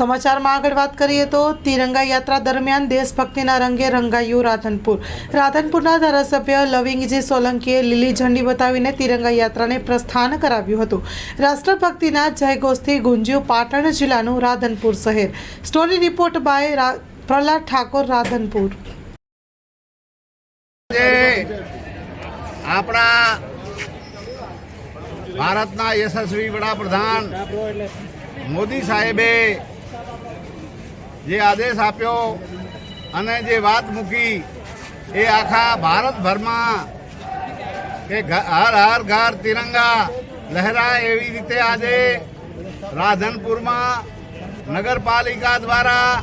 સમાચારમાં આગળ વાત કરીએ તો તિરંગા યાત્રા દરમિયાન દેશભક્તિના રંગે રંગાયું રાધનપુર. રાધનપુરના ધારાસભ્ય લવિંગજી સોલંકીએ લીલી ઝંડી બતાવીને તિરંગા યાત્રાને પ્રસ્થાન કરાવ્યું હતું. રાષ્ટ્રભક્તિના જયઘોષથી ગુંજ્યું પાટણ જિલ્લાનું રાધનપુર શહેર. Story report by Prahlad Thakor, Radhanpur. આપણા ભારતના યશસ્વી વડાપ્રધાન મોદી સાહેબે જે આદેશ આપ્યો અને જે વાત મૂકી એ આખા ભારતભરમાં કે હર હર ઘર તિરંગા લહેરાય એવી રીતે આજે રાધનપુરમાં નગરપાલિકા દ્વારા,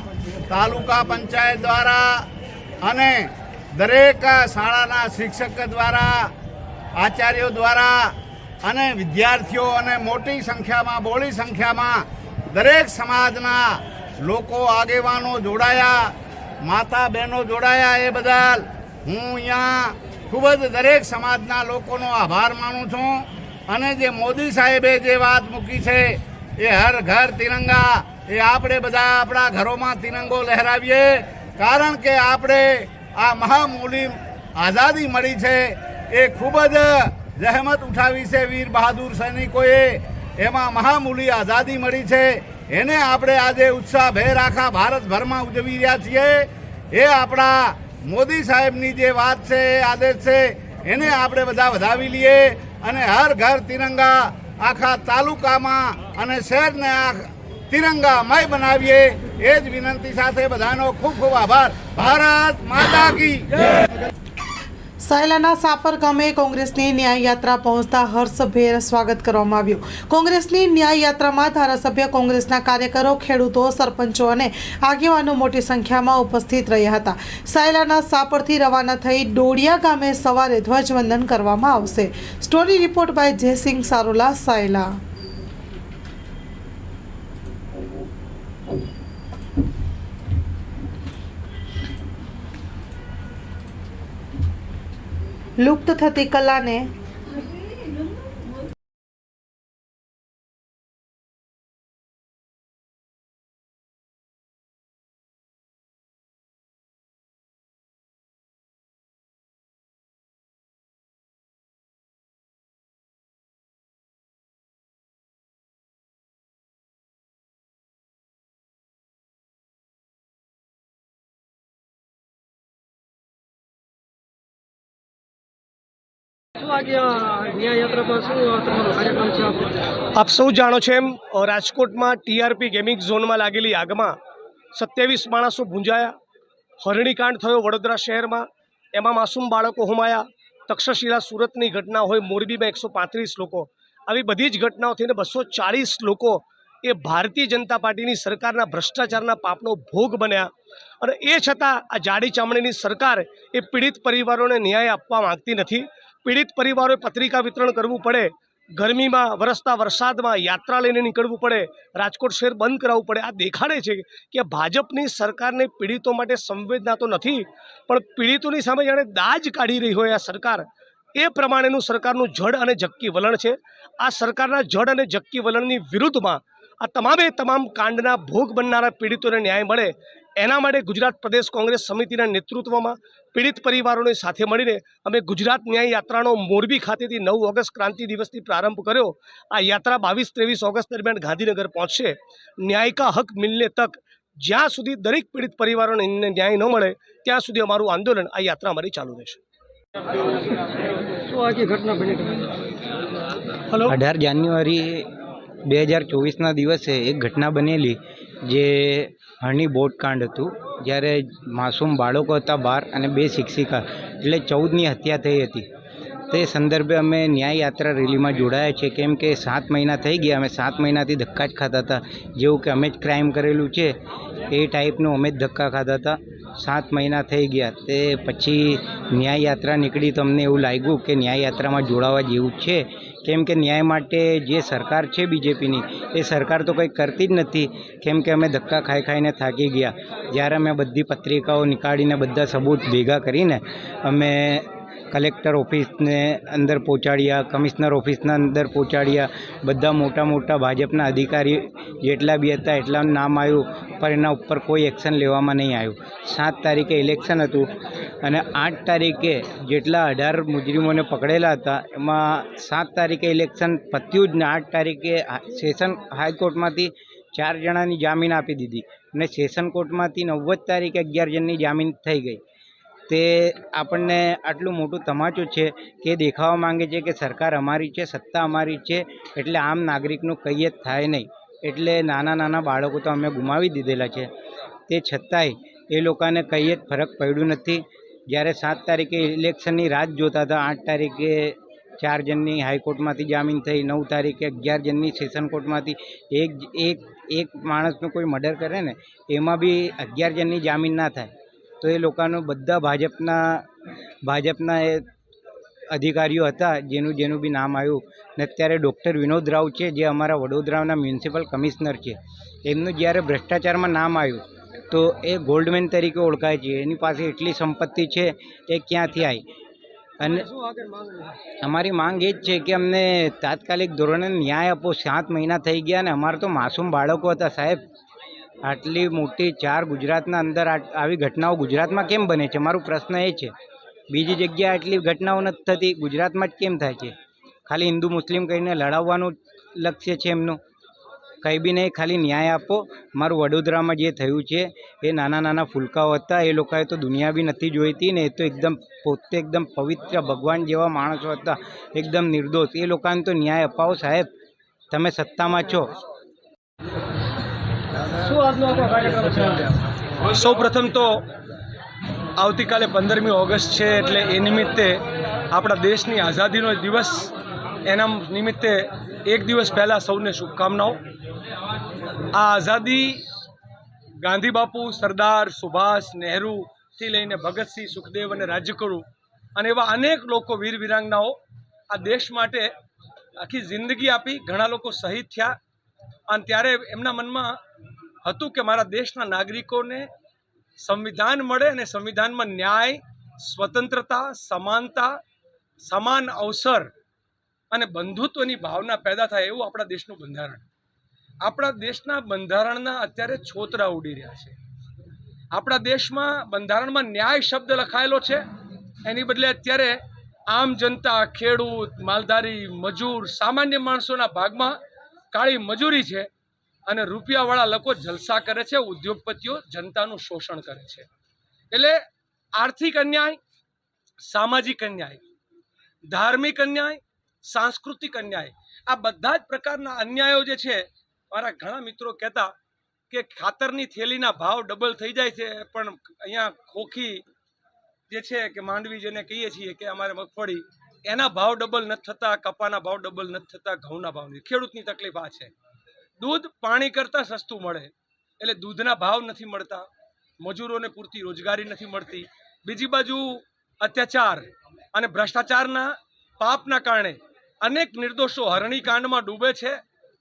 તાલુકા પંચાયત દ્વારા અને દરેક શાળાના શિક્ષક દ્વારા, આચાર્યો દ્વારા અને વિદ્યાર્થીઓ અને મોટી સંખ્યામાં, બોળી સંખ્યામાં દરેક સમાજના લોકો આગેવાનો જોડાયા માતા બહેનો જોડાયા એ બદલ હું અહીંયા ખૂબ જ દરેક સમાજના લોકોનો આભાર માનું છું. અને જે મોદી સાહેબે જે વાત મૂકી છે, એ હર ઘર તિરંગા, એ આપણે બધા આપણા ઘરોમાં તિરંગો લહેરાવીએ. કારણ કે આપણે આ મહામૂલી આઝાદી મળી છે, એ ખૂબ જ જહેમત ઉઠાવી છે વીર બહાદુર સૈનિકોએ. એમાં મહામૂલી આઝાદી મળી છે. એને આપણે આજે ઉત્સાહભેર આખા ભારતભરમાં ઉજવી રહ્યા છીએ. એ આપણા મોદી સાહેબની જે વાત છે આદેશ છે, એને આપણે બધા વધાવી લઈએ અને હર ઘર તિરંગા આખા તાલુકામાં અને શહેરને તિરંગામય બનાવીએ. એ જ વિનંતી સાથે બધાનો ખૂબ ખૂબ આભાર. ભારત માતા કી સાયલાના સાપર ગામે કોંગ્રેસની ન્યાય યાત્રા પહોંચતા હર્ષભેર સ્વાગત કરવામાં આવ્યું. કોંગ્રેસની ન્યાય યાત્રામાં ધારાસભ્ય કોંગ્રેસના કાર્યકરો, ખેડૂતો, સરપંચો અને આગેવાનો મોટી સંખ્યામાં ઉપસ્થિત રહ્યા હતા. સાયલાના સાપરથી રવાના થઈ ડોડિયા ગામે સવારે ધ્વજવંદન કરવામાં આવશે. Story report by Jaysinh Sarola, Sayla. લુપ્ત થતી કલાને આપ સૌ જાણો છો એમ રાજકોટમાં ટીઆરપી ગેમિંગ ઝોનમાં લાગેલી આગમાં સત્યાવીસ માણસો ભૂંજાયા. હરણીકાંડ થયો વડોદરા શહેરમાં. એમાં માસૂમ બાળકો હોમાયા. તક્ષશિલા સુરતની ઘટના હોય મોરબીમાં એકસો પાંત્રીસ લોકો. આવી બધી જ ઘટનાઓ થઈને બસો ચાળીસ લોકો એ ભારતીય જનતા પાર્ટીની સરકારના ભ્રષ્ટાચારના પાપનો ભોગ બન્યા. અને એ છતાં આ જાડી ચામડીની સરકાર એ પીડિત પરિવારોને ન્યાય આપવા માંગતી નથી. પીડિત પરિવારોએ પત્રિકા વિતરણ કરવું પડે, ગરમીમાં, વરસતા વરસાદમાં યાત્રા લઈને નીકળવું પડે, રાજકોટ શહેર બંધ કરાવવું પડે. આ દેખાડે છે કે ભાજપની સરકારને પીડિતો માટે સંવેદના તો નથી, પણ પીડિતોની સામે જાણે દાજ કાઢી રહી હોય આ સરકાર. એ પ્રમાણેનું સરકારનું જડ અને જક્કી વલણ છે. આ સરકારના જડ અને જક્કી વલણની વિરુદ્ધમાં આ તમામે તમામ કાંડના ભોગ બનનારા પીડિતોને ન્યાય મળે. એના માટે ગુજરાત પ્રદેશ કોંગ્રેસ સમિતિના નેતૃત્વમાં પીડિત પરિવારોની સાથે મળીને અમે ગુજરાત ન્યાય યાત્રાનો મોરબી ખાતેથી નવ ઓગસ્ટ ક્રાંતિ દિવસથી પ્રારંભ કર્યો. આ યાત્રા બાવીસ ત્રેવીસ ઓગસ્ટ દરમિયાન ગાંધીનગર પહોંચશે. ન્યાયિકા હક મિલને તક જ્યાં સુધી દરેક પીડિત પરિવારોને ન્યાય ન મળે ત્યાં સુધી અમારું આંદોલન આ યાત્રા અમારી ચાલુ રહેશે. શું આજે ઘટના બની હતી? હલો અઢાર જાન્યુઆરી બે હજાર ચોવીસના દિવસે એક ઘટના બનેલી જે હની બોટકાંડ હતું, જ્યારે માસૂમ બાળકો હતા બાર અને બે શિક્ષિકા, એટલે ચૌદની હત્યા થઈ હતી. તે સંદર્ભે અમે ન્યાય યાત્રા રેલીમાં જોડાયા છે કેમ કે સાત મહિના થઈ ગયા. અમે સાત મહિનાથી ધક્કા જ ખાતા હતા. જેવું કે અમે જ ક્રાઇમ કરેલું છે, એ ટાઈપનું અમે જ ધક્કા ખાતા હતા. સાત મહિના થઈ ગયા. તે પછી ન્યાય યાત્રા નીકળી તો અમને એવું લાગ્યું કે ન્યાય યાત્રામાં જોડાવા જેવું છે. કેમ કે ન્યાય માટે જે સરકાર છે બીજેપીની, એ સરકાર તો કંઈ કરતી જ નથી. કેમ કે અમે ધક્કા ખાઈ ખાઈને થાકી ગયા. જ્યારે અમે બધી પત્રિકાઓ નીકાળીને બધા સબૂત ભેગા કરીને અમે કલેક્ટર ઓફિસને અંદર પહોંચાડ્યા, કમિશનર ઓફિસના અંદર પહોંચાડ્યા. બધા મોટા મોટા ભાજપના અધિકારી જેટલા બી હતા, એટલાનું નામ આવ્યું, પણ એના ઉપર કોઈ એક્શન લેવામાં નહીં આવ્યું. સાત તારીખે ઇલેક્શન હતું અને આઠ તારીખે જેટલા અઢાર મુજરીમોને પકડેલા હતા, એમાં સાત તારીખે ઇલેક્શન પત્યું જ ને આઠ તારીખે સેશન હાઈકોર્ટમાંથી ચાર જણાની જામીન આપી દીધી. અને સેશન કોર્ટમાંથી નવ્વદ તારીખે અગિયાર જણની જામીન થઈ ગઈ. તે આપણને આટલું મોટું તમાચું છે કે દેખાવા માંગે છે કે સરકાર અમારી છે, સત્તા અમારી છે, એટલે આમ નાગરિકનું કંઈ જ થાય નહીં. એટલે નાના નાના બાળકો તો અમે ગુમાવી દીધેલા છે. તે છતાંય એ લોકોને કંઈ જ ફરક પડ્યું નથી. જ્યારે સાત તારીખે ઇલેક્શનની રાહ જોતા હતા, આઠ તારીખે ચાર જણની હાઈકોર્ટમાંથી જામીન થઈ, નવ તારીખે અગિયાર જણની સેશન કોર્ટમાંથી એક એક એક માણસનું કોઈ મર્ડર કરે ને, એમાં બી અગિયાર જણની જામીન ના થાય. તો એ લોકોનું બધા ભાજપના ભાજપના એ અધિકારીઓ હતા, જેનું જેનું બી નામ આવ્યું. ને અત્યારે ડૉક્ટર વિનોદ રાવ છે, જે અમારા વડોદરાના મ્યુનિસિપલ કમિશનર છે. એમનું જ્યારે ભ્રષ્ટાચારમાં નામ આવ્યું, તો એ ગોલ્ડમેન તરીકે ઓળખાય છે. એની પાસે એટલી સંપત્તિ છે એ ક્યાંથી આવી? અને? અમારી માંગ એ જ છે કે અમને તાત્કાલિક ધોરણે ન્યાય આપો. સાત મહિના થઈ ગયા ને અમારે તો માસૂમ બાળકો હતા સાહેબ. આટલી મોટી ચાર ગુજરાતના અંદર આવી ઘટનાઓ ગુજરાતમાં કેમ બને છે? મારો પ્રશ્ન એ છે. બીજી જગ્યાએ આટલી ઘટનાઓ નથી થતી, ગુજરાતમાં જ કેમ થાય છે? ખાલી હિન્દુ, મુસ્લિમ કહીને લડાવવાનું લક્ષ્ય છે એમનું? કંઈ બી નહીં, ખાલી ન્યાય આપો. મારું વડોદરામાં જે થયું છે, એ નાના નાના ફૂલકાઓ હતા. એ લોકોએ તો દુનિયા બી નથી જોઈતી ને એ તો એકદમ પોતે એકદમ પવિત્ર ભગવાન જેવા માણસો હતા. એકદમ નિર્દોષ. એ લોકોને તો ન્યાય અપાવો સાહેબ. તમે સત્તામાં છો. શું આજનો આપણો સૌ પ્રથમ તો આવતીકાલે પંદરમી ઓગસ્ટ છે એટલે એ નિમિત્તે આપણા દેશની આઝાદીનો દિવસ. એના નિમિત્તે એક દિવસ પહેલાં સૌને શુભકામનાઓ. આ આઝાદી ગાંધી બાપુ, સરદાર સુભાષ નહેરુથી લઈને ભગતસિંહ સુખદેવ અને રાજ્યકરુ અને એવા અનેક લોકો વીર વિરાંગનાઓ આ દેશ માટે આખી જિંદગી આપી. ઘણા લોકો શહીદ થયા. અને ત્યારે એમના મનમાં હતું કે મારા દેશના નાગરિકોને સંવિધાન મળે અને સંવિધાનમાં ન્યાય, સ્વતંત્રતા, સમાનતા, સમાન અવસર અને બંધુત્વની ભાવના પેદા થાય એવું આપણા દેશનું બંધારણ. આપણા દેશના બંધારણના અત્યારે છોતરા ઉડી રહ્યા છે. આપણા દેશમાં બંધારણમાં ન્યાય શબ્દ લખાયેલો છે. એની બદલે અત્યારે આમ જનતા, ખેડૂત, માલધારી, મજૂર, સામાન્ય માણસોના ભાગમાં કાળી મજૂરી છે. અને રૂપિયાવાળા લોકો જલસા કરે છે, ઉદ્યોગપતિઓ જનતાનું શોષણ કરે છે. એટલે આર્થિક અન્યાય, સામાજિક અન્યાય, ધાર્મિક અન્યાય, સાંસ્કૃતિક અન્યાય, આ બધા જ પ્રકારના અન્યાયો જે છે, મારા ઘણા મિત્રો કહેતા કે ખાતરની થેલીના ભાવ ડબલ થઈ જાય છે, પણ અહીંયા ખોખી જે છે કે માંડવી જેને કહીએ છીએ કે અમારે મગફળી, એના ભાવ ડબલ નથી થતા, કપાના ભાવ ડબલ નથી થતા, ઘઉંના ભાવ નથી ખેડૂતની તકલીફ આ છે. દૂધ પાણી કરતાં સસ્તું મળે. એટલે દૂધના ભાવ નથી મળતા, મજૂરોને પૂરતી રોજગારી નથી મળતી. બીજી બાજુ અત્યાચાર અને ભ્રષ્ટાચારના પાપના કારણે અનેક નિર્દોષો હરણીકાંડમાં ડૂબે છે,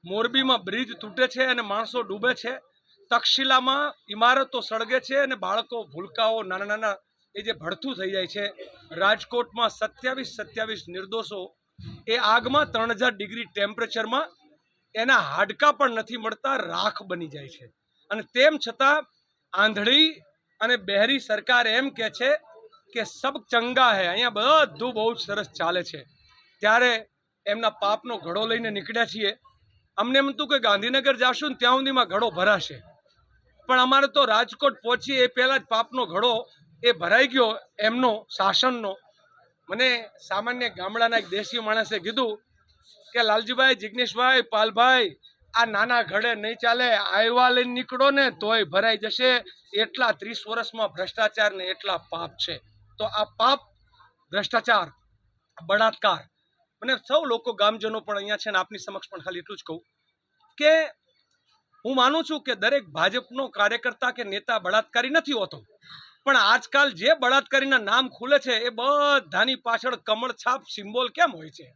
મોરબીમાં બ્રિજ તૂટે છે અને માણસો ડૂબે છે. તક્ષશિલામાં ઇમારતો સળગે છે અને બાળકો ભૂલકાઓ નાના નાના એ જે ભડથું થઈ જાય છે. રાજકોટમાં સત્યાવીસ સત્યાવીસ નિર્દોષો, એ આગમાં ત્રણ હજાર ડિગ્રી ટેમ્પરેચરમાં એના હાડકાં પણ નથી મળતા, રાખ બની જાય છે. અને તેમ છતાં આંધળી અને બહેરી સરકાર એમ કહે છે કે સબ ચંગા હે, અહીંયા બધું બહુ જ સરસ ચાલે છે. ત્યારે એમના પાપનો ઘડો લઈને નીકળ્યા છીએ. અમને એમ હતું કે ગાંધીનગર જાશું ને ત્યાં સુધીમાં ઘડો ભરાશે. પણ અમારે તો રાજકોટ પહોંચીએ એ પહેલાં જ પાપનો ઘડો એ ભરાઈ ગયો એમનો શાસનનો. મને સામાન્ય ગામડાના એક દેશી માણસે કીધું કે લાલજીભાઈ, જિગ્નેશભાઈ, પાલભાઈ, આ નાના ઘડે નહીં ચાલે, આવ્યા લઈને નીકળો ને તોય ભરાઈ જશે. એટલા ત્રીસ વર્ષમાં ભ્રષ્ટાચાર ને એટલા પાપ છે. તો આ પાપ, ભ્રષ્ટાચાર, બળાત્કાર મને સૌ લોકો ગામજનો પણ અહીંયા છે ને આપની સમક્ષ પણ ખાલી એટલું જ કહું કે હું માનું છું કે દરેક ભાજપનો કાર્યકર્તા કે નેતા બળાત્કારી નથી હોતો. પણ આજકાલ જે બળાત્કારીના નામ ખુલે છે એ બધાની પાછળ કમળછાપ સિમ્બોલ કેમ હોય છે?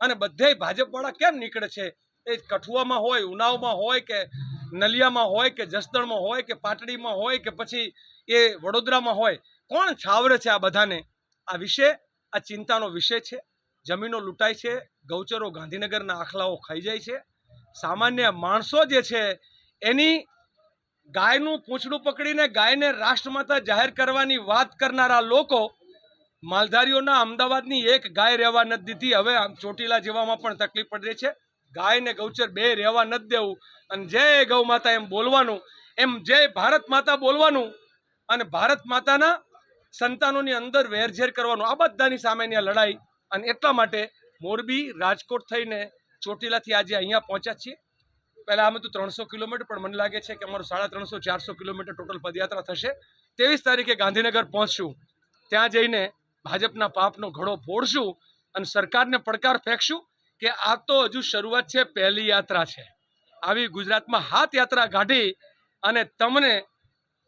અને બધે ભાજપવાળા કેમ નીકળે છે? એ કઠુઆમાં હોય, ઉનાવમાં હોય કે નલિયામાં હોય કે જસદણમાં હોય કે પાટડીમાં હોય કે પછી એ વડોદરામાં હોય, કોણ છાવરે છે આ બધાને? આ વિશે, આ ચિંતાનો વિષય છે. જમીનો લૂંટાય છે, ગૌચરો ગાંધીનગરના આખલાઓ ખાઈ જાય છે. સામાન્ય માણસો જે છે, એની ગાયનું પૂંછડું પકડીને ગાયને રાષ્ટ્રમાતા જાહેર કરવાની વાત કરનારા લોકો માલધારીઓના અમદાવાદની એક ગાય રહેવા નથી દીધી. હવે ચોટીલા જેવામાં પણ તકલીફ પડી રહી છે. ગાય ને ગૌચર બે રહેવા નથી દેવું. અને જય ગૌ માતા એમ બોલવાનું, એમ જય ભારત માતા બોલવાનું અને ભારત માતાના સંતાનોની અંદર વેરઝેર કરવાનું. આ બધાની સામેની આ લડાઈ અને એટલા માટે મોરબી, રાજકોટ થઈને ચોટીલાથી આજે અહીંયા પહોંચ્યા છીએ. પહેલાં અમે તો ત્રણસો કિલોમીટર, પણ મને લાગે છે કે અમારું સાડા ત્રણસો, ચારસો કિલોમીટર ટોટલ પદયાત્રા થશે. ત્રેવીસ તારીખે ગાંધીનગર પહોંચશું. ત્યાં જઈને ભાજપના પાપનો ઘડો ફોડશું અને સરકારને પડકાર ફેંકશું કે આ તો હજુ શરૂઆત છે પહેલી યાત્રા છે. આવી ગુજરાતમાં હાથ યાત્રા કાઢી અને તમને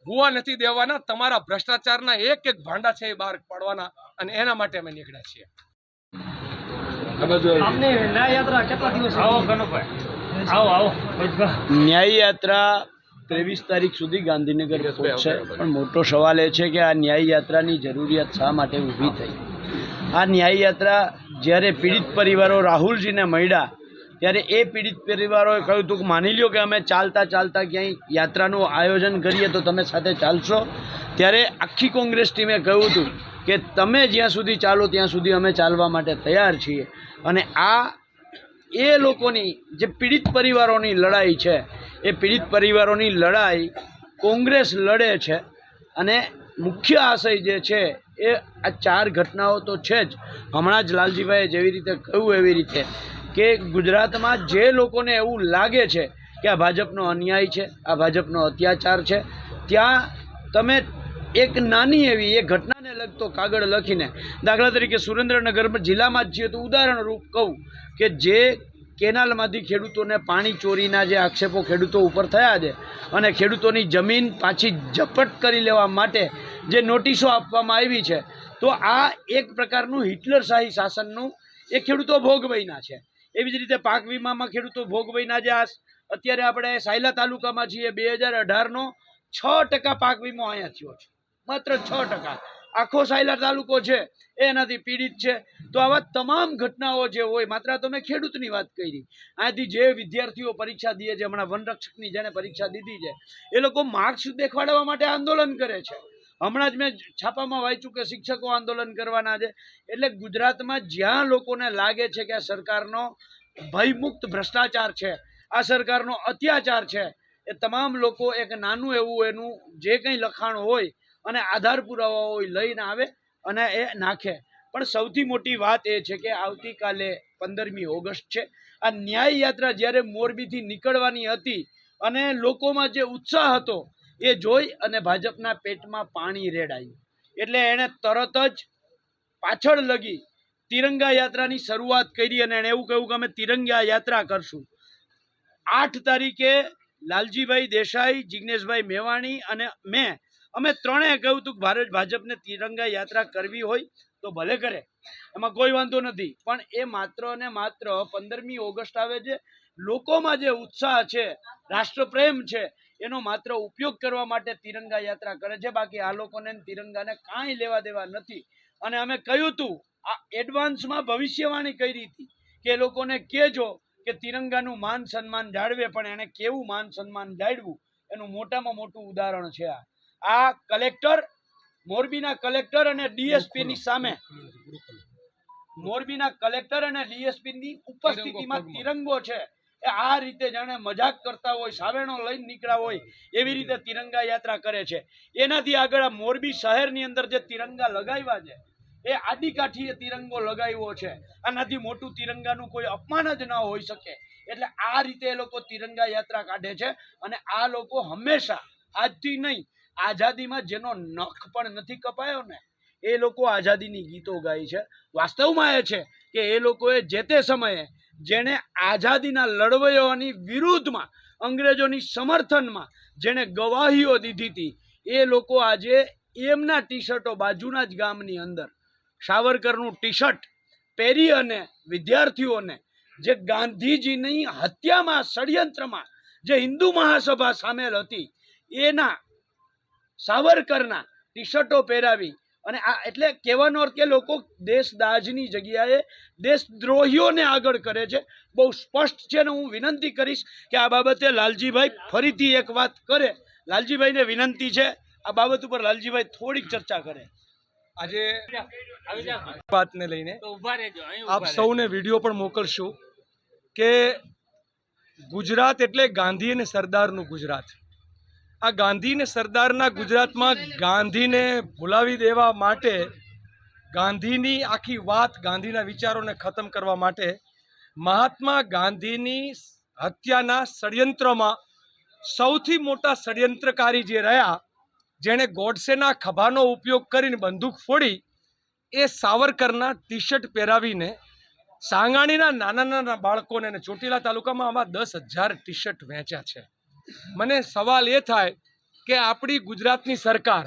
હુવા નથી દેવાના તમારા ભ્રષ્ટાચારના એક એક ભાંડા છે એ બહાર પાડવાના અને એના માટે અમે નીકળ્યા છીએ. આપની ન્યાય યાત્રા ત્રેવીસ તારીખ સુધી ગાંધીનગર પહોંચશે પણ મોટો સવાલ એ છે કે આ ન્યાય યાત્રાની જરૂરિયાત શા માટે ઊભી થઈ? આ ન્યાય યાત્રા જ્યારે પીડિત પરિવારો રાહુલજીને મળ્યા ત્યારે એ પીડિત પરિવારોએ કહ્યું હતું કે માની લ્યો કે અમે ચાલતા ચાલતા ક્યાંય યાત્રાનું આયોજન કરીએ તો તમે સાથે ચાલશો. ત્યારે આખી કોંગ્રેસ ટીમે કહ્યું હતું કે તમે જ્યાં સુધી ચાલો ત્યાં સુધી અમે ચાલવા માટે તૈયાર છીએ. અને આ એ લોકોની જે પીડિત પરિવારોની લડાઈ છે એ પીડિત પરિવારોની લડાઈ કોંગ્રેસ લડે છે અને મુખ્ય આશય જે છે એ આ ચાર ઘટનાઓ તો છે જ. હમણાં જ લાલજીભાઈએ જેવી રીતે કહ્યું એવી રીતે કે ગુજરાતમાં જે લોકોને એવું લાગે છે કે આ ભાજપનો અન્યાય છે, આ ભાજપનો અત્યાચાર છે, ત્યાં તમે એક નાની એવી એ ઘટનાને લગતો કાગળ લખીને દાખલા તરીકે સુરેન્દ્રનગર જિલ્લામાં જ છીએ તો ઉદાહરણરૂપ કહું કે જે કેનાલમાંથી ખેડૂતોને પાણી ચોરીના જે આક્ષેપો ખેડૂતો ઉપર થયા છે અને ખેડૂતોની જમીન પાછી ઝપટ કરી લેવા માટે જે નોટિસો આપવામાં આવી છે, તો આ એક પ્રકારનું હિટલરશાહી શાસનનું એ ખેડૂતો ભોગ બન્યા છે. એવી જ રીતે પાક વીમામાં ખેડૂતો ભોગ બન્યા છે. આ અત્યારે આપણે સાયલા તાલુકામાં છીએ, બે હજાર અઢારનો છ ટકા પાક વીમો અહીંયા થયો છે. માત્ર છ ટકા. આખો સાયલા તાલુકો છે, એ એનાથી પીડિત છે. તો આવા તમામ ઘટનાઓ જે હોય, માત્ર તમે ખેડૂતની વાત કરી. આથી જે વિદ્યાર્થીઓ પરીક્ષા દે છે, હમણાં વનરક્ષકની જેણે પરીક્ષા દીધી છે, એ લોકો માર્ક્સ દેખાડવા માટે આંદોલન કરે છે. હમણાં જ મેં છાપામાં વાંચ્યું કે શિક્ષકો આંદોલન કરવાના છે. એટલે ગુજરાતમાં જ્યાં લોકોને લાગે છે કે આ સરકારનો ભયમુક્ત ભ્રષ્ટાચાર છે, આ સરકારનો અત્યાચાર છે, એ તમામ લોકો એક નાનું એવું એનું જે કંઈ લખાણ હોય અને આધાર પુરાવાઓ લઈને આવે અને એ નાખે. પણ સૌથી મોટી વાત એ છે કે આવતીકાલે પંદરમી ઓગસ્ટ છે. આ ન્યાય યાત્રા જ્યારે મોરબીથી નીકળવાની હતી અને લોકોમાં જે ઉત્સાહ હતો એ જોઈ અને ભાજપના પેટમાં પાણી રેડાયું. એટલે એણે તરત જ પાછળ લગી તિરંગા યાત્રાની શરૂઆત કરી અને એણે એવું કહ્યું કે અમે તિરંગા યાત્રા કરશું. આઠ તારીખે લાલજીભાઈ દેસાઈ, જિગ્નેશભાઈ મેવાણી અને મેં અમે ત્રણેય કહ્યું હતું કે ભારત ભાજપને તિરંગા યાત્રા કરવી હોય તો ભલે કરે. એમાં કોઈ વાંધો નથી. પણ એ માત્ર ને માત્ર પંદરમી ઓગસ્ટ આવે છે. લોકોમાં જે ઉત્સાહ છે, રાષ્ટ્રપ્રેમ છે, એનો માત્ર ઉપયોગ કરવા માટે તિરંગા યાત્રા કરે છે. બાકી આ લોકોને તિરંગાને કાંઈ લેવા દેવા નથી. અને અમે કહ્યું હતું આ એડવાન્સમાં ભવિષ્યવાણી કરી હતી કે લોકોને કહેજો કે તિરંગાનું માન સન્માન જાળવે, પણ એને કેવું માન સન્માન જાળવું એનું મોટામાં મોટું ઉદાહરણ છે આ. આ કલેક્ટર મોરબીના કલેક્ટર અને ડીએસપી ની સામે. મોરબીના કલેક્ટર અને ડીએસપી ની ઉપસ્થિતિમાં તિરંગો છે. એ આ રીતે જાણે મજાક કરતા હોય સાવેણો લઈને નીકળ્યા હોય એવી રીતે તિરંગા યાત્રા કરે છે. એનાથી આગળ આ મોરબી શહેરની અંદર જે તિરંગા લગાવ્યા છે એ આદિકાઠીએ તિરંગો લગાવ્યો છે. આનાથી મોટું તિરંગાનું કોઈ અપમાન જ ન હોઈ શકે. એટલે આ રીતે એ લોકો તિરંગા યાત્રા કાઢે છે અને આ લોકો હંમેશા આજથી નહીં આઝાદીમાં જેનો નખ પણ નથી કપાયો ને, એ લોકો આઝાદીની ગીતો ગાય છે. વાસ્તવમાં એ છે કે એ લોકોએ જે તે સમયે જેણે આઝાદીના લડવૈયાઓની વિરુદ્ધમાં, અંગ્રેજોની સમર્થનમાં જેણે ગવાહીઓ દીધી હતી, એ લોકો આજે એમના ટી શર્ટો બાજુના જ ગામની અંદર, સાવરકરનું ટી શર્ટ પહેરી અને વિદ્યાર્થીઓને જે ગાંધીજીની હત્યામાં ષડયંત્રમાં જે હિન્દુ મહાસભા સામેલ હતી, એના સાવરકરના ટી શર્ટો પહેરાવી. અને આ એટલે કહેવાનો અર્થ કે લોકો દેશદાજની જગ્યાએ દેશદ્રોહીઓને આગળ કરે છે. બહુ સ્પષ્ટ છે ને હું વિનંતી કરીશ કે આ બાબતે લાલજીભાઈ ફરીથી એક વાત કરે. લાલજીભાઈને વિનંતી છે. આ બાબત ઉપર લાલજીભાઈ થોડીક ચર્ચા કરે. આજે વાતને લઈને આપ સૌને વીડિયો પણ મોકલશું કે ગુજરાત એટલે ગાંધી અને સરદારનું ગુજરાત. આ ગાંધી અને સરદારના ગુજરાતમાં ગાંધીને ભૂલાવી દેવા માટે, ગાંધીની આખી વાત, ગાંધીના વિચારોને ખતમ કરવા માટે મહાત્મા ગાંધીની હત્યાના ષડયંત્રમાં સૌથી મોટા ષડયંત્રકારી જે રહ્યા, જેણે ગોડસેના ખભાનો ઉપયોગ કરીને બંદૂક ફોડી, એ સાવરકરના ટી શર્ટ પહેરાવીને સાંગાણીના નાના નાના બાળકોને ચોટીલા તાલુકામાં આમાં દસ હજાર ટી શર્ટ વેચ્યા છે. મને સવાલ એ થાય કે આપણી ગુજરાતની સરકાર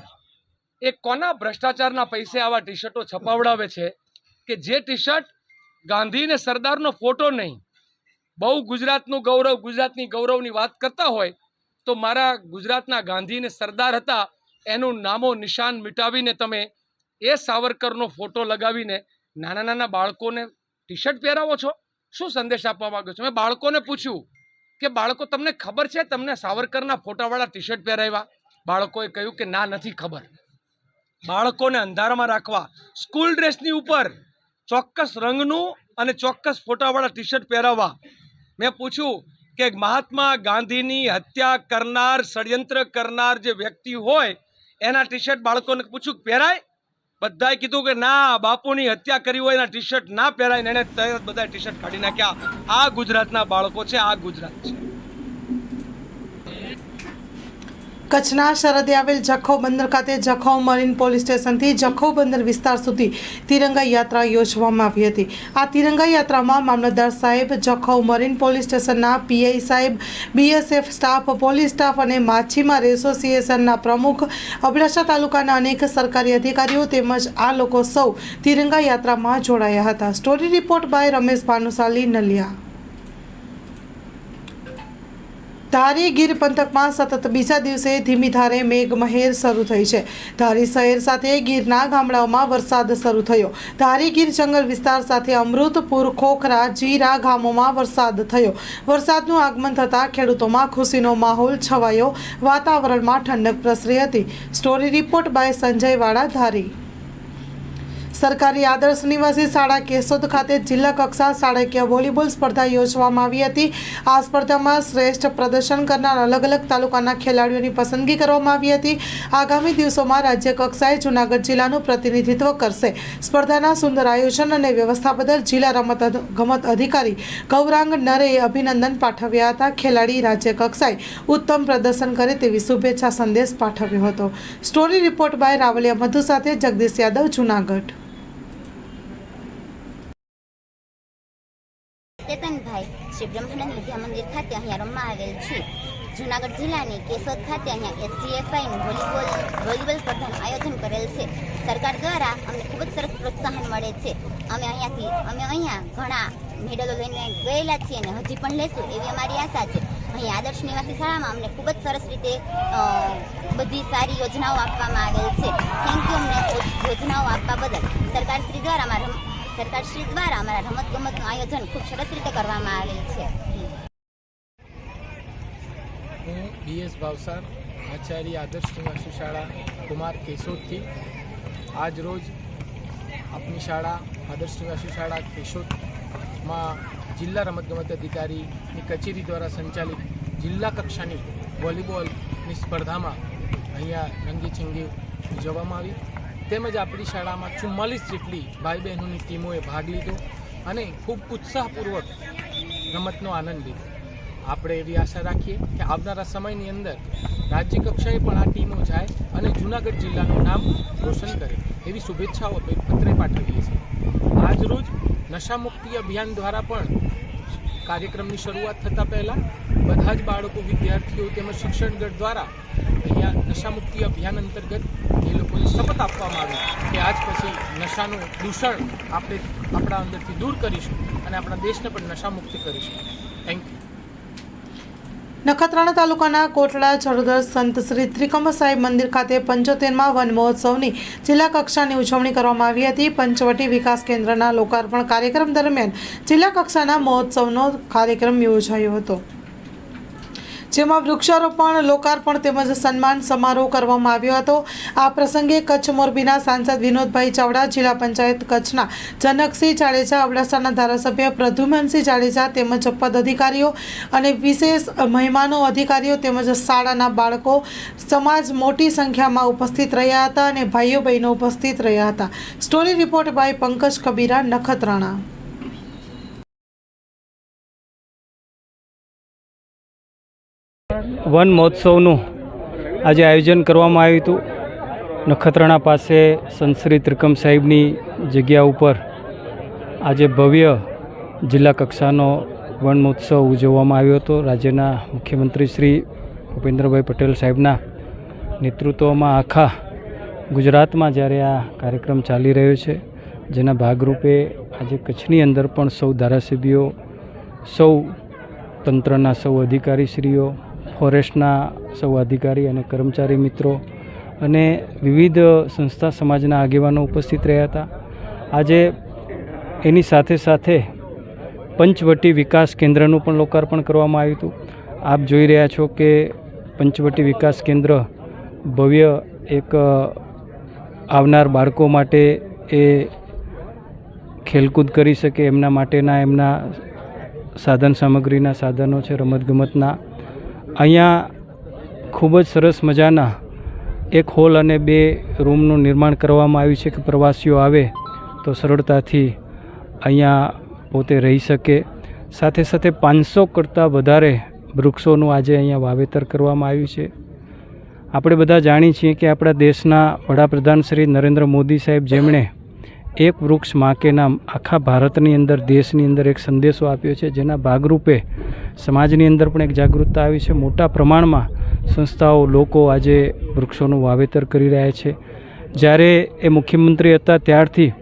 એ કોના ભ્રષ્ટાચારના પૈસે આવા ટી શર્ટો છપાવડાવે છે કે જે ટી શર્ટ ગાંધી ને સરદારનો ફોટો નહીં? બહુ ગુજરાતનું ગૌરવ, ગુજરાતની ગૌરવની વાત કરતા હોય તો મારા ગુજરાતના ગાંધી ને સરદાર હતા, એનું નામો નિશાન મિટાવીને તમે એ સાવરકરનો ફોટો લગાવીને નાના નાના બાળકોને ટી શર્ટ પહેરાવો છો? શું સંદેશ આપવા માંગો છો? મેં બાળકોને પૂછ્યું. કે બાળકો, તમને ખબર છે, તમને સાવરકરના ફોટાવાળા ટી શર્ટ પહેરાવ્યા? બાળકોએ કહ્યું કે ના, નથી ખબર. બાળકોને અંધારામાં રાખવા, સ્કૂલ ડ્રેસની ઉપર ચોક્કસ રંગનું અને ચોક્કસ ફોટાવાળા ટી શર્ટ પહેરાવવા. મેં પૂછ્યું કે મહાત્મા ગાંધીની હત્યા કરનાર, ષડયંત્ર કરનાર જે વ્યક્તિ હોય, એના ટી શર્ટ બાળકોને પૂછ્યું, પહેરાય? બધાએ કીધું કે ના, બાપુની હત્યા કરી હોય એના ટી શર્ટ ના પહેરાય એને તરત બધા ટી શર્ટ કાઢી નાખ્યા. આ ગુજરાતના બાળકો છે, આ ગુજરાત છે. કચ્છના સરહદે આવેલ જખૌ બંદર ખાતે જખૌ મરીન પોલીસ સ્ટેશનથી જખૌ બંદર વિસ્તાર સુધી તિરંગા યાત્રા યોજવામાં આવી હતી. આ તિરંગા યાત્રામાં મામલતદાર સાહેબ, જખૌ મરીન પોલીસ સ્ટેશનના પીઆઈ સાહેબ, બીએસએફ સ્ટાફ, પોલીસ સ્ટાફ અને માછીમાર એસોસિએશનના પ્રમુખ, અબડાસા તાલુકાના અનેક સરકારી અધિકારીઓ તેમજ આ લોકો સૌ તિરંગા યાત્રામાં જોડાયા હતા. Story report by Ramesh Bhanushali Naliya. Dhari Gir પંથકમાં સતત બીજા દિવસે ધીમી ધારે મેઘમહેર શરૂ થઈ છે. ધારી શહેર સાથે ગીરના ગામડાઓમાં વરસાદ શરૂ થયો. ધારી ગીર જંગલ વિસ્તાર સાથે અમૃતપુર, ખોખરા, જીરા ગામોમાં વરસાદ થયો. વરસાદનું આગમન થતાં ખેડૂતોમાં ખુશીનો માહોલ છવાયો. વાતાવરણમાં ઠંડક પ્રસરી હતી. સ્ટોરી રિપોર્ટ બાય સંજય વાળા ધારી. સરકારી આદર્શ નિવાસી શાળા કેશોદ ખાતે જિલ્લા કક્ષા શાળાકીય વોલીબોલ સ્પર્ધા યોજવામાં આવી હતી. આ સ્પર્ધામાં શ્રેષ્ઠ પ્રદર્શન કરનાર અલગ અલગ તાલુકાના ખેલાડીઓની પસંદગી કરવામાં આવી હતી. આગામી દિવસોમાં રાજ્ય કક્ષાએ જૂનાગઢ જિલ્લાનું પ્રતિનિધિત્વ કરશે. સ્પર્ધાના સુંદર આયોજન અને વ્યવસ્થા બદલ જિલ્લા રમત ગમત અધિકારી ગૌરાંગ નરેએ અભિનંદન પાઠવ્યા હતા. ખેલાડી રાજ્ય કક્ષાએ ઉત્તમ પ્રદર્શન કરે તેવી શુભેચ્છા સંદેશ પાઠવ્યો હતો. Story report by Ravaliya Madhu સાથે જગદીશ યાદવ, જૂનાગઢ. શ્રી બ્રહ્માનંદ વિદ્યા મંદિર ખાતે અહીંયા રમવા આવેલ છે. જૂનાગઢ જિલ્લાની કેશોદ ખાતે અહીંયા એસજીએફઆઈનું વોલીબોલ વોલીબોલ સ્પર્ધાનું આયોજન કરેલ છે. સરકાર દ્વારા અમને ખૂબ જ સરસ પ્રોત્સાહન મળે છે. અમે અહીંયાથી, અમે અહીંયા ઘણા મેડલો લઈને ગયેલા છીએ અને હજી પણ લેશું એવી અમારી આશા છે. અહીં આદર્શ નિવાસી શાળામાં અમને ખૂબ જ સરસ રીતે બધી સારી યોજનાઓ આપવામાં આવેલ છે. થેન્ક યુ અમને યોજનાઓ આપવા બદલ. સરકારશ્રી દ્વારા અમારા સરકારશ્રી દ્વારા અમારા રમતગમતનું આયોજન ખૂબ સરસ રીતે કરવામાં આવેલ છે. હું બીએસ ભાવસાર, આચાર્ય આદર્શ નિવાસી શાળા, કુમાર કેશોદથી. આજ રોજ આપની શાળા, આદર્શ નિવાસી શાળા કેશોદમાં જિલ્લા રમતગમત અધિકારીની કચેરી દ્વારા સંચાલિત જિલ્લા કક્ષાની વોલીબોલની સ્પર્ધામાં અહીંયા રંગીચંગી ઉજવવામાં આવી. તેમજ આપણી શાળામાં ચુમ્માલીસ જેટલી ભાઈ બહેનોની ટીમોએ ભાગ લીધો અને ખૂબ ઉત્સાહપૂર્વક રમતનો આનંદ લીધો. આપણે એવી આશા રાખીએ કે આવનારા સમયની અંદર રાજ્ય કક્ષાએ પણ આ ટીમો જાય અને જૂનાગઢ જિલ્લાનું નામ રોશન કરે એવી શુભેચ્છાઓ પત્રે પાઠવીએ છીએ. આજ રોજ નશામુક્તિ અભિયાન દ્વારા પણ કાર્યક્રમની શરૂઆત થતાં પહેલાં બધા જ બાળકો, વિદ્યાર્થીઓ તેમજ શિક્ષણગઢ દ્વારા અહીંયા નશામુક્તિ અભિયાન અંતર્ગત એ લોકોને શપથ આપવામાં આવી કે આજ પછી નશાનું દૂષણ આપણે આપણા અંદરથી દૂર કરીશું અને આપણા દેશને પણ નશામુક્ત કરીશું. થેન્ક યુ નખત્રાણા તાલુકાના કોટડા ચરોદર સંત શ્રી ત્રિકમ સાહેબ મંદિર ખાતે પંચોતેરમાં વન મહોત્સવની જિલ્લા કક્ષાની ઉજવણી કરવામાં આવી હતી. પંચવટી વિકાસ કેન્દ્રના લોકાર્પણ કાર્યક્રમ દરમિયાન જિલ્લા કક્ષાના મહોત્સવનો કાર્યક્રમ યોજાયો હતો. જેમાં વૃક્ષારોપણ, લોકાર્પણ તેમજ સન્માન સમારોહ કરવામાં આવ્યો હતો. આ પ્રસંગે કચ્છ મોરબીના સાંસદ વિનોદભાઈ ચાવડા, જિલ્લા પંચાયત કચ્છના જનકસિંહ જાડેજા, અબડાસાના ધારાસભ્ય પ્રદ્યુમનસિંહ જાડેજા તેમજ પદ અધિકારીઓ અને વિશેષ મહેમાનો અધિકારીઓ તેમજ શાળાના બાળકો સમાજ મોટી સંખ્યામાં ઉપસ્થિત રહ્યા હતા અને ભાઈઓ બહેનો ઉપસ્થિત રહ્યા હતા. Story report by Pankaj Kabira, Nakhatrana. One મહોત્સવનું આજે આયોજન કરવામાં આવ્યું હતું. નખત્રાણા પાસે સંશ્રી ત્રિકમ સાહેબની જગ્યા ઉપર આજે ભવ્ય જિલ્લા કક્ષાનો વન મહોત્સવ ઉજવવામાં આવ્યો હતો. રાજ્યના મુખ્યમંત્રી શ્રી ભૂપેન્દ્રભાઈ પટેલ સાહેબના નેતૃત્વમાં આખા ગુજરાતમાં જ્યારે આ કાર્યક્રમ ચાલી રહ્યો છે, જેના ભાગરૂપે આજે કચ્છની અંદર પણ સૌ ધારાસભ્યો, સૌ તંત્રના સૌ અધિકારીશ્રીઓ ફોરેસ્ટના સૌ અધિકારી અને કર્મચારી મિત્રો અને વિવિધ સંસ્થા સમાજના આગેવાનો ઉપસ્થિત રહ્યા હતા. આજે એની સાથે સાથે પંચવટી વિકાસ કેન્દ્રનું પણ લોકાર્પણ કરવામાં આવ્યું હતું. આપ જોઈ રહ્યા છો કે પંચવટી વિકાસ કેન્દ્ર ભવ્ય એક આવનાર બાળકો માટે એ ખેલકૂદ કરી શકે, એમના માટેના એમના સાધન સામગ્રીના સાધનો છે, રમતગમતના. અહીંયા ખૂબ જ સરસ મજાના એક હોલ અને બે રૂમનું નિર્માણ કરવામાં આવ્યું છે કે પ્રવાસીઓ આવે તો સરળતાથી અહીંયા પોતે રહી શકે. સાથે સાથે પાંચસો કરતાં વધારે વૃક્ષોનું આજે અહીંયા વાવેતર કરવામાં આવ્યું છે. આપણે બધા જાણીએ છીએ કે આપણા દેશના વડાપ્રધાન શ્રી નરેન્દ્ર મોદી સાહેબ જેમણે એક વૃક્ષમાં કે નામ આખા ભારતની અંદર, દેશની અંદર એક સંદેશો આપ્યો છે, જેના ભાગરૂપે સમાજની અંદર પણ એક જાગૃતતા આવી છે. મોટા પ્રમાણમાં સંસ્થાઓ, લોકો આજે વૃક્ષોનું વાવેતર કરી રહ્યા છે. જ્યારે એ મુખ્યમંત્રી હતા ત્યારથી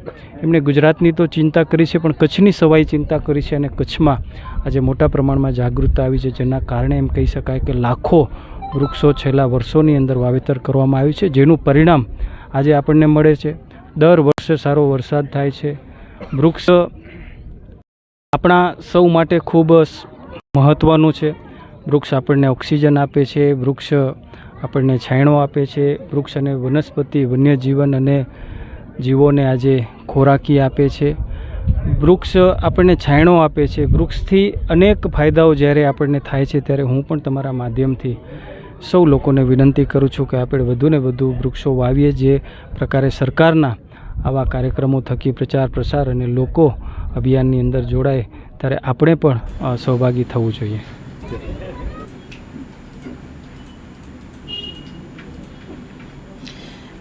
એમણે ગુજરાતની તો ચિંતા કરી છે, પણ કચ્છની સવાઈ ચિંતા કરી છે અને કચ્છમાં આજે મોટા પ્રમાણમાં જાગૃતતા આવી છે, જેના કારણે એમ કહી શકાય કે લાખો વૃક્ષો છેલ્લા વર્ષોની અંદર વાવેતર કરવામાં આવ્યું છે, જેનું પરિણામ આજે આપણને મળે છે. દર વર્ષે સારો વરસાદ થાય છે. વૃક્ષ આપણા સૌ માટે ખૂબ મહત્ત્વનું છે. વૃક્ષ આપણને ઓક્સિજન આપે છે, વૃક્ષ આપણને છાંયડો આપે છે, વૃક્ષ અને વનસ્પતિ, વન્યજીવન અને જીવોને આજે ખોરાકી આપે છે. વૃક્ષ આપણને છાંયડો આપે છે. વૃક્ષથી અનેક ફાયદાઓ જ્યારે આપણને થાય છે ત્યારે હું પણ તમારા માધ્યમથી સૌ લોકોને વિનંતી કરું છું કે આપણે વધુને વધુ વૃક્ષો વાવીએ જે પ્રકારે સરકારના આવા કાર્યક્રમો થકી પ્રચાર, પ્રસાર અને લોકો અભિયાનની અંદર જોડાય, ત્યારે આપણે પણ સહભાગી થવું જોઈએ.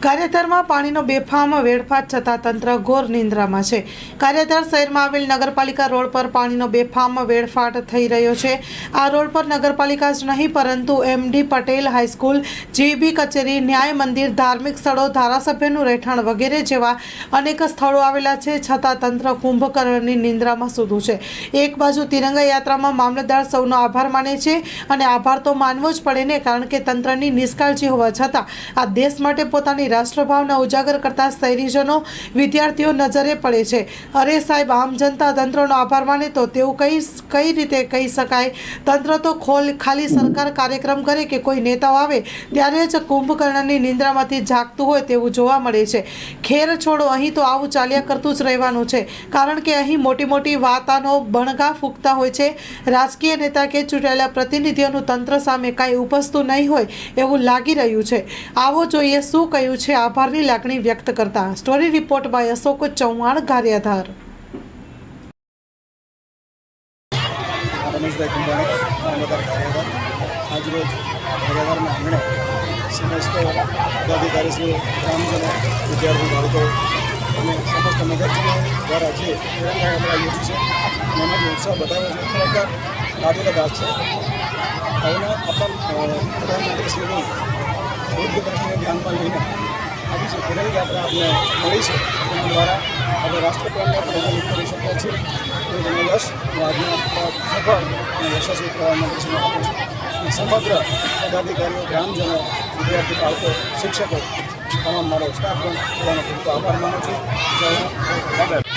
કાર્યતરમાં પાણીનો બેફામ, વેડફાટ છતાં તંત્ર ઘોર નિંદ્રામાં છે. કાર્યતર શહેરમાં આવેલ નગરપાલિકા રોડ પર પાણીનો બેફામ, વેડફાટ થઈ રહ્યો છે. આ રોડ પર નગરપાલિકા જ નહીં, પરંતુ એમડી પટેલ હાઈસ્કૂલ જીબી કચેરી, ન્યાય મંદિર, ધાર્મિક સ્થળો, ધારાસભ્યનું રહેઠાણ વગેરે જેવા અનેક સ્થળો આવેલા છે. છતાં તંત્ર કુંભકર્ણની નિંદ્રામાં સુધું છે. એક બાજુ તિરંગા યાત્રામાં મામલતદાર સૌનો આભાર માને છે અને આભાર તો માનવો જ પડે ને, કારણ કે તંત્રની નિષ્કાળજી હોવા છતાં આ દેશ માટે પોતાની રાષ્ટ્રભાવના ઉજાગર કરતા શહેરીજનો વિદ્યાર્થીઓ નજરે પડે છે. અરે સાહેબ, આમ જનતા તંત્રનો આભાર માને તો તેવું કઈ કઈ રીતે કહી શકાય? તંત્ર તો ખોલ, ખાલી સરકાર કાર્યક્રમ કરે કે કોઈ નેતાઓ આવે, ત્યારે જ કુંભકર્ણની નિંદ્રામાંથી જાગતું હોય તેવું જોવા મળે છે. ખેર છોડો, અહીં તો આવું ચાલ્યા કરતું જ રહેવાનું છે. કારણ કે અહીં મોટી મોટી વાતાનો બણગા ફૂંકતા હોય છે. રાજકીય નેતા કે ચૂંટાયેલા પ્રતિનિધિઓનું તંત્ર સામે કાંઈ ઉપજતું નહીં હોય એવું લાગી રહ્યું છે. આવો જોઈએ શું કહ્યું છે. આભારની લાગણી વ્યક્ત કરતા story report by Ashok Chauhan Gariyadhar. આજરોજ ધ્યાનમાં લઈને આવી જે આપણે આપણે મળી છે તેના દ્વારા આપણે રાષ્ટ્રપ્રેમને પ્રજ્વલિત કરી શકીએ છીએ એ તેનો યશ હું આજના સફળ અને યશસ્વી પ્રધાનમંત્રીશ્રીને આપું છું. અને સમગ્ર પદાધિકારીઓ, ગ્રામજનો, વિદ્યાર્થી બાળકો, શિક્ષકો, તમામ મારો સ્ટાફ પણ પોતાનો ખૂબ આભાર માનું છું. જય.